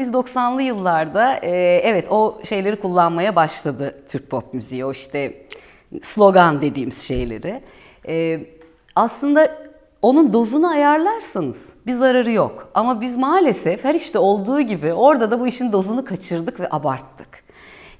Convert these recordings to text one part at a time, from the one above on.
biz 90'lı yıllarda e, evet o şeyleri kullanmaya başladı Türk pop müziği. O işte slogan dediğimiz şeyleri. E, aslında onun dozunu ayarlarsanız bir zararı yok. Ama biz maalesef her işte olduğu gibi orada da bu işin dozunu kaçırdık ve abarttık.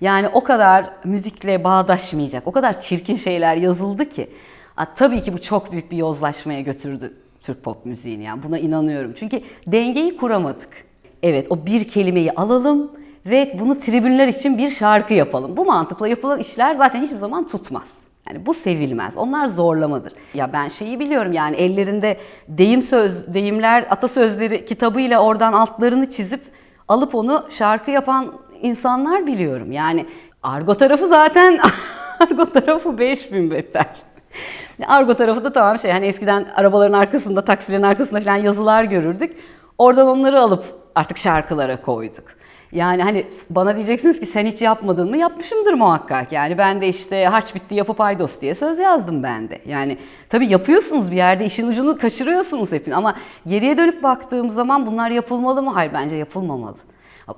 Yani o kadar müzikle bağdaşmayacak, o kadar çirkin şeyler yazıldı ki. Ha, tabii ki bu çok büyük bir yozlaşmaya götürdü Türk pop müziğini yani buna inanıyorum. Çünkü dengeyi kuramadık. Evet o bir kelimeyi alalım ve bunu tribünler için bir şarkı yapalım. Bu mantıkla yapılan işler zaten hiçbir zaman tutmaz. Yani bu sevilmez. Onlar zorlamadır. Ya ben şeyi biliyorum yani ellerinde deyim söz, deyimler, atasözleri kitabıyla oradan altlarını çizip alıp onu şarkı yapan insanlar biliyorum. Yani argo tarafı zaten argo tarafı 5000 beter. Argo tarafı da tamam şey hani eskiden arabaların arkasında, taksilerin arkasında falan yazılar görürdük. Oradan onları alıp artık şarkılara koyduk. Yani hani bana diyeceksiniz ki sen hiç yapmadın mı? Yapmışımdır muhakkak. Yani ben de işte harç bitti yapıp aydos diye söz yazdım ben de. Yani tabii yapıyorsunuz bir yerde işin ucunu kaçırıyorsunuz hepin ama geriye dönüp baktığım zaman bunlar yapılmalı mı? Hayır bence yapılmamalı.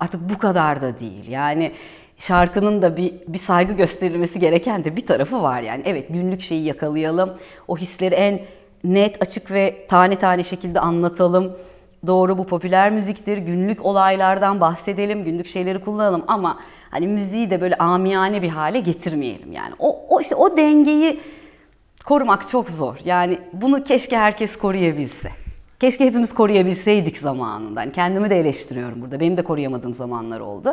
Artık bu kadar da değil. Yani şarkının da bir, bir saygı gösterilmesi gereken de bir tarafı var yani. Evet günlük şeyi yakalayalım. O hisleri en net, açık ve tane tane şekilde anlatalım. Doğru bu popüler müziktir. Günlük olaylardan bahsedelim, günlük şeyleri kullanalım ama hani müziği de böyle amiyane bir hale getirmeyelim yani. O, o işte o dengeyi korumak çok zor. Yani bunu keşke herkes koruyabilse. Keşke hepimiz koruyabilseydik zamanında. Yani kendimi de eleştiriyorum burada. Benim de koruyamadığım zamanlar oldu.